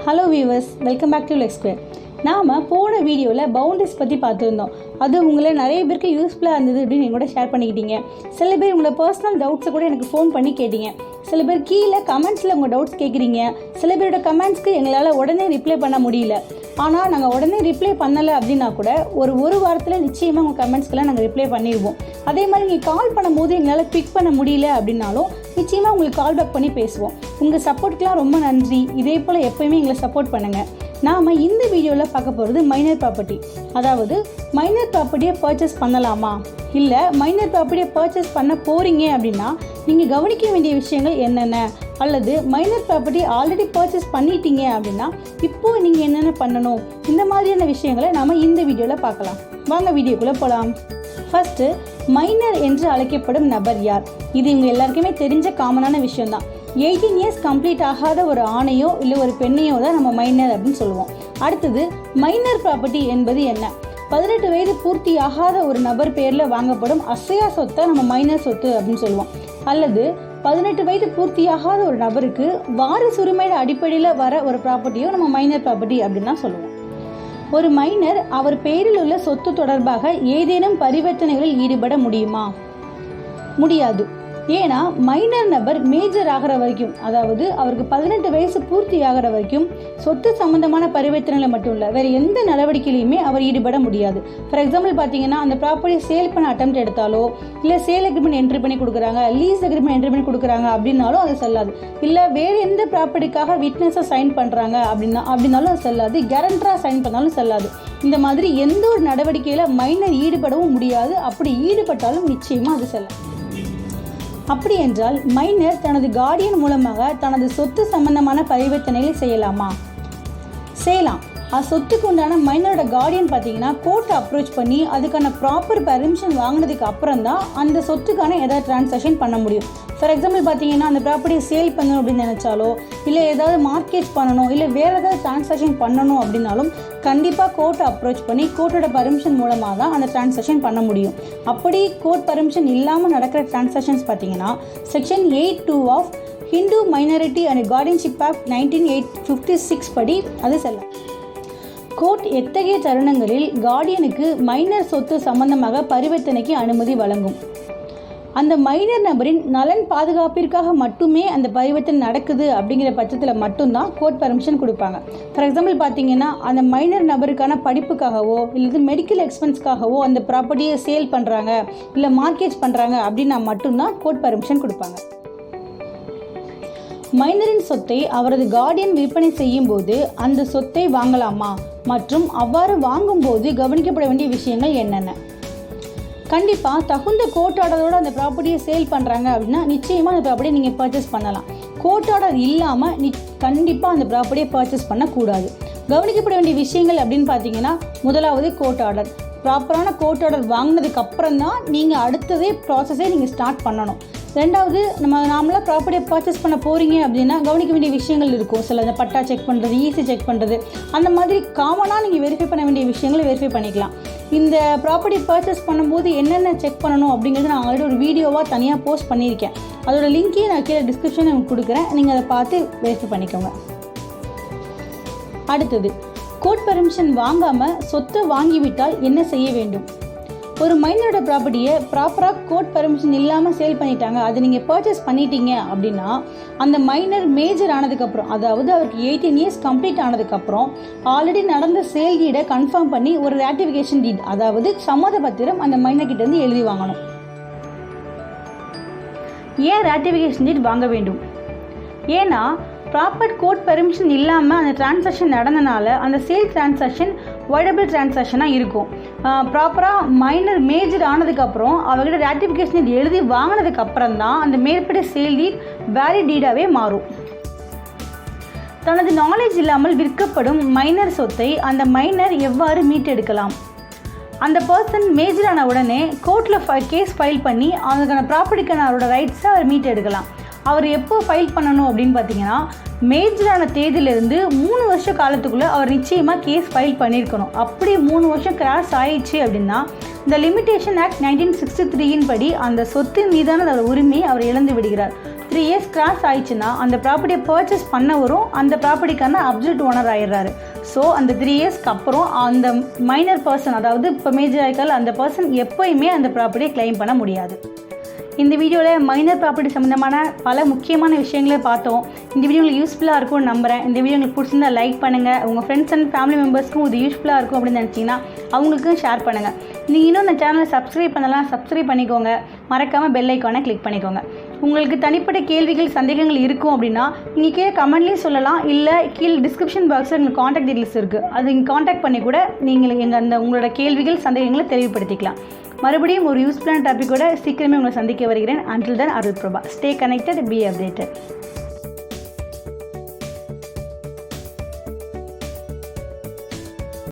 Hello viewers welcome back to Lexsquare நாம் போன வீடியோவில் பவுண்டரிஸ் பற்றி பார்த்துருந்தோம். அது உங்களை நிறைய பேருக்கு யூஸ்ஃபுல்லாக இருந்தது அப்படின்னு எங்கூட ஷேர் பண்ணிக்கிட்டீங்க. சில பேர் உங்களை பர்சனல் டவுட்ஸை கூட எனக்கு ஃபோன் பண்ணி கேட்டீங்க. சில பேர் கீழே கமெண்ட்ஸில் உங்கள் டவுட்ஸ் கேட்குறீங்க சில பேரோட கமெண்ட்ஸ்க்கு எங்களால் உடனே ரிப்ளை பண்ண முடியல. ஆனால் நாங்கள் உடனே ரிப்ளை பண்ணலை அப்படின்னா கூட ஒரு ஒரு வாரத்தில் நிச்சயமாக உங்கள் கமெண்ட்ஸ்க்கெல்லாம் நாங்கள் ரிப்ளை பண்ணிடுவோம். அதே மாதிரி நீங்கள் கால் பண்ணும்போது எங்களால் பிக் பண்ண முடியல அப்படின்னாலும் நிச்சயமாக உங்களுக்கு கால் பேக் பண்ணி பேசுவோம். உங்கள் சப்போர்ட்டுக்கெலாம் ரொம்ப நன்றி. இதே போல் எப்போயுமே எங்களை சப்போர்ட் பண்ணுங்கள் நாம் இந்த வீடியோவில் பார்க்க போகிறது மைனர் ப்ராப்பர்ட்டி அதாவது மைனர் ப்ராப்பர்ட்டியை பர்ச்சேஸ் பண்ணலாமா? இல்லை மைனர் ப்ராப்பர்ட்டியை பர்ச்சேஸ் பண்ண போகிறீங்க அப்படின்னா நீங்கள் கவனிக்க வேண்டிய விஷயங்கள் என்னென்ன? அல்லது மைனர் ப்ராப்பர்ட்டி ஆல்ரெடி பர்ச்சேஸ் பண்ணிட்டீங்க அப்படின்னா இப்போது நீங்கள் என்னென்ன பண்ணணும்? இந்த மாதிரியான விஷயங்களை நாம் இந்த வீடியோவில் பார்க்கலாம். வாங்க வீடியோக்குள்ளே போகலாம் ஃபஸ்ட்டு மைனர் என்று அழைக்கப்படும் நபர் யார்? இது இவங்க எல்லாருக்குமே தெரிஞ்ச காமனான விஷயம்தான். எயிட்டீன் இயர்ஸ் கம்ப்ளீட் ஆகாத ஒரு ஆணையோ இல்லை ஒரு பெண்ணையோ தான் நம்ம மைனர் அப்படின்னு சொல்லுவோம். அடுத்தது மைனர் ப்ராப்பர்ட்டி என்பது என்ன? பதினெட்டு வயது பூர்த்தி ஆகாத ஒரு நபர் பேரில் வாங்கப்படும் அசையா சொத்தை நம்ம மைனர் சொத்து அப்படின்னு சொல்லுவோம். அல்லது பதினெட்டு வயது பூர்த்தியாகாத ஒரு நபருக்கு வாரிசு உரிமையோட அடிப்படையில் வர ஒரு ப்ராப்பர்ட்டியோ நம்ம மைனர் ப்ராப்பர்ட்டி அப்படின்னு தான் சொல்லுவோம். ஒரு மைனர் அவர் பெயரில் உள்ள சொத்து தொடர்பாக ஏதேனும் பரிவர்த்தனைகளில் ஈடுபட முடியுமா? முடியாது. ஏன்னா மைனர் நபர் மேஜர் ஆகிற வரைக்கும் அதாவது அவருக்கு பதினெட்டு வயசு பூர்த்தி ஆகிற வரைக்கும் சொத்து சம்பந்தமான பரிவர்த்தனைகளை மட்டும் இல்லை வேறு எந்த நடவடிக்கையிலையுமே அவர் ஈடுபட முடியாது. ஃபார் எக்ஸாம்பிள் பார்த்தீங்கன்னா அந்த ப்ராப்பர்ட்டி சேல் பண்ண அட்டம் எடுத்தாலோ இல்லை சேல் அக்ரிமெண்ட் என்ட்ரி பண்ணி கொடுக்குறாங்க லீஸ் அக்ரிமெண்ட் என்ட்ரி பண்ணி கொடுக்குறாங்க அப்படின்னாலும் அது செல்லாது. இல்லை வேறு எந்த ப்ராப்பர்ட்டிக்காக விட்னஸை சைன் பண்ணுறாங்க அப்படின்னா அப்படின்னாலும் அது செல்லாது. கேரண்டராக சைன் பண்ணாலும் செல்லாது. இந்த மாதிரி எந்த ஒரு நடவடிக்கையில் மைனர் ஈடுபடவும் முடியாது. அப்படி ஈடுபட்டாலும் நிச்சயமாக அது செல்லாது. அப்படி என்றால் மைனர் தனது கார்டியன் மூலமாக தனது சொத்து சம்பந்தமான பரிவர்த்தனைகளை செய்யலாமா? செய்யலாம். அது சொத்துக்கு உண்டான மைனரோட கார்டியன் பார்த்தீங்கன்னா கோர்ட்டை அப்ரோச் பண்ணி அதுக்கான ப்ராப்பர் பெர்மிஷன் வாங்கினதுக்கு அப்புறம் தான் அந்த சொத்துக்கான ஏதாவது டிரான்சாக்ஷன் பண்ண முடியும். ஃபார் எக்ஸாம்பிள் பார்த்தீங்கன்னா அந்த ப்ராப்பர்ட்டியை சேல் பண்ணணும் அப்படின்னு நினச்சாலோ இல்லை ஏதாவது மார்க்கெட் பண்ணணும் இல்லை வேறு ஏதாவது டிரான்சாக்ஷன் பண்ணணும் அப்படின்னாலும் கண்டிப்பாக கோர்ட்டை அப்ரோச் பண்ணி கோர்ட்டோட பர்மிஷன் மூலமாக தான் அந்த டிரான்சாக்ஷன் பண்ண முடியும். அப்படி கோர்ட் பர்மிஷன் இல்லாமல் நடக்கிற டிரான்சாக்ஷன்ஸ் பார்த்தீங்கன்னா section eight two of Hindu Minority and Guardianship Act nineteen eight fifty six படி அது செல்லும் கோர்ட் எத்தகைய தருணங்களில் கார்டியனுக்கு மைனர் சொத்து சம்பந்தமாக பரிவர்த்தனைக்கு அனுமதி வழங்கும்? அந்த மைனர் நபரின் நலன் பாதுகாப்பிற்காக மட்டுமே அந்த பரிவர்த்தனை நடக்குது அப்படிங்கிற பட்சத்தில் மட்டும்தான் கோர்ட் பர்மிஷன் கொடுப்பாங்க. ஃபார் எக்ஸாம்பிள் பார்த்தீங்கன்னா அந்த மைனர் நபருக்கான படிப்புக்காகவோ இல்லை மெடிக்கல் எக்ஸ்பென்ஸ்க்காகவோ அந்த ப்ராப்பர்ட்டியை சேல் பண்ணுறாங்க இல்லை மார்க்கெட் பண்ணுறாங்க அப்படின்னா மட்டும்தான் கோர்ட் பர்மிஷன் கொடுப்பாங்க. மைனரின் சொத்தை அவரது கார்டியன் விற்பனை செய்யும் போது அந்த சொத்தை வாங்கலாமா? மற்றும் அவ்வாறு வாங்கும்போது கவனிக்கப்பட வேண்டிய விஷயங்கள் என்னென்ன? கண்டிப்பாக தகுந்த கோர்ட் அந்த ப்ராப்பர்ட்டியை சேல் பண்ணுறாங்க அப்படின்னா நிச்சயமாக அந்த ப்ராப்பர்ட்டியை நீங்கள் பர்ச்சேஸ் பண்ணலாம். கோர்ட் இல்லாமல் நி கண்டிப்பாக அந்த ப்ராப்பர்ட்டியை பர்ச்சேஸ் பண்ணக்கூடாது. கவனிக்கப்பட வேண்டிய விஷயங்கள் அப்படின்னு பார்த்தீங்கன்னா முதலாவது கோட் ஆர்டர் ப்ராப்பரான கோட் ஆர்டர் வாங்கினதுக்கு அப்புறம் தான் நீங்கள் அடுத்ததே ப்ராசஸே நீங்கள் ஸ்டார்ட் பண்ணணும். ரெண்டாவது நம்ம நார்மலாக ப்ராப்பர்ட்டியை பர்ச்சேஸ் பண்ண போகிறீங்க அப்படின்னா கவனிக்க வேண்டிய விஷயங்கள் இருக்கும். சில இந்த பட்டா செக் பண்ணுறது ஈஸி செக் பண்ணுறது அந்த மாதிரி காமனாக நீங்கள் வெரிஃபை பண்ண வேண்டிய விஷயங்களை வெரிஃபை பண்ணிக்கலாம். இந்த ப்ராப்பர்ட்டி பர்ச்சேஸ் பண்ணும்போது என்னென்ன செக் பண்ணணும் அப்படிங்கிறது நான் ஆல்ரெடி ஒரு வீடியோவாக தனியாக போஸ்ட் பண்ணியிருக்கேன். அதோட லிங்க்கையும் நான் கீழே டிஸ்கிரிப்ஷனில் கொடுக்குறேன். நீங்கள் அதை பார்த்து வெரிஃபை பண்ணிக்கோங்க. அடுத்தது கோர்ட் பர்மிஷன் வாங்காமல் சொத்தை வாங்கிவிட்டால் என்ன செய்ய வேண்டும்? ஒரு மைனரோட ப்ராப்பர்ட்டியை ப்ராப்பராக கோர்ட் பர்மிஷன் இல்லாமல் சேல் பண்ணிட்டாங்க. அதை நீங்கள் பர்ச்சேஸ் பண்ணிட்டீங்க அப்படின்னா அந்த மைனர் மேஜர் ஆனதுக்கப்புறம் அதாவது அவருக்கு எயிட்டீன் இயர்ஸ் கம்ப்ளீட் ஆனதுக்கப்புறம் ஆல்ரெடி நடந்த சேல் டீடை கன்ஃபார்ம் பண்ணி ஒரு ரேட்டிஃபிகேஷன் டீட் அதாவது சம்மத பத்திரம் அந்த மைனர் கிட்ட எழுதி வாங்கணும். ஏன் ரேட்டிஃபிகேஷன் டீட் வாங்க வேண்டும்? ஏன்னா ப்ராப்பர் கோர்ட் பெர்மிஷன் இல்லாமல் அந்த டிரான்சாக்ஷன் நடந்தனால அந்த சேல் டிரான்சாக்ஷன் வைடபிள் டிரான்சாக்ஷனாக இருக்கும். ப்ராப்பராக மைனர் மேஜர் ஆனதுக்கப்புறம் அவர்கிட்ட ரேட்டிஃபிகேஷன் எழுதி வாங்கினதுக்கப்புறம் தான் அந்த மேற்பட்ட சேல் டீட் வேலிட் டீடாகவே மாறும். தனது நாலேஜ் இல்லாமல் விற்கப்படும் மைனர் சொத்தை அந்த மைனர் எவ்வாறு மீட்டெடுக்கலாம்? அந்த பர்சன் மேஜர் ஆன உடனே கோர்ட்டில் ஃபை கேஸ் ஃபைல் பண்ணி அதுக்கான ப்ராப்பர்ட்டிக்கான அவரோட ரைட்ஸை அவர் மீட் எடுக்கலாம் அவர் எப்போ ஃபைல் பண்ணணும் அப்படின்னு பார்த்தீங்கன்னா மேஜரான தேதியிலிருந்து மூணு வருஷ காலத்துக்குள்ளே அவர் நிச்சயமாக கேஸ் ஃபைல் பண்ணியிருக்கணும். அப்படி மூணு வருஷம் கிராஸ் ஆயிடுச்சு அப்படின்னா இந்த லிமிடேஷன் ஆக்ட் நைன்டீன் சிக்ஸ்டி த்ரீயின் படி அந்த சொத்து மீதான அதோட உரிமையை அவர் இழந்து விடுகிறார். த்ரீ இயர்ஸ் கிராஸ் ஆயிடுச்சுன்னா அந்த ப்ராப்பர்ட்டியை பர்ச்சேஸ் பண்ண வரும் அந்த ப்ராப்பர்ட்டிக்கான அப்சல்யூட் ஓனர் ஆயிடுறாரு. ஸோ அந்த த்ரீ இயர்ஸ்க்கு அப்புறம் அந்த மைனர் பர்சன் அதாவது இப்போ மேஜர் ஆய்க்கால் அந்த பர்சன் எப்போயுமே அந்த ப்ராப்பர்ட்டியை கிளைம் பண்ண முடியாது. இந்த வீடியோவில் மைனர் ப்ராப்பர்ட்டி சம்மந்தமான பல முக்கியமான விஷயங்களை பார்த்தோம். இந்த வீடியோ உங்களுக்கு யூஸ்ஃபுல்லாக இருக்கும்னு நம்புகிறேன் இந்த வீடியோ உங்களுக்கு பிடிச்சிருந்தா லைக் பண்ணுங்கள் உங்கள் ஃப்ரெண்ட்ஸ் அண்ட் ஃபேமிலி மெம்பர்ஸ்க்கும் இது யூஸ்ஃபுல்லாக இருக்கும் அப்படின்னு நினச்சிங்கன்னா அவங்களுக்கும் ஷேர் பண்ணுங்கள் நீங்கள் இன்னும் இந்த சேனலை சப்ஸ்கிரைப் பண்ணலாம் சப்ஸ்கிரைப் பண்ணிக்கோங்க. மறக்காமல் பெல் ஐக்கானை கிளிக் பண்ணிக்கோங்க. உங்களுக்கு தனிப்பட்ட கேள்விகள் சந்தேகங்கள் இருக்கும் அப்படின்னா நீங்கள் கீழே கமெண்ட்லேயும் சொல்லலாம். இல்லை கீழே டிஸ்கிரிப்ஷன் பாக்ஸில் உங்களுக்கு காண்டாக்ட் டீட்டெயில்ஸ் இருக்குது அது நீங்கள் காண்டாக்ட் பண்ணி கூட நீங்கள் எங்கள் அந்த உங்களோட கேள்விகள் சந்தேகங்களை தெளிவுபடுத்திக்கலாம். மறுபடியும் ஒரு யூஸ்ஃபுல்லான டாப்பிக்கோட சீக்கிரமே உங்களை சந்திக்க வருகிறேன். Until then Arul Prabha stay connected be updated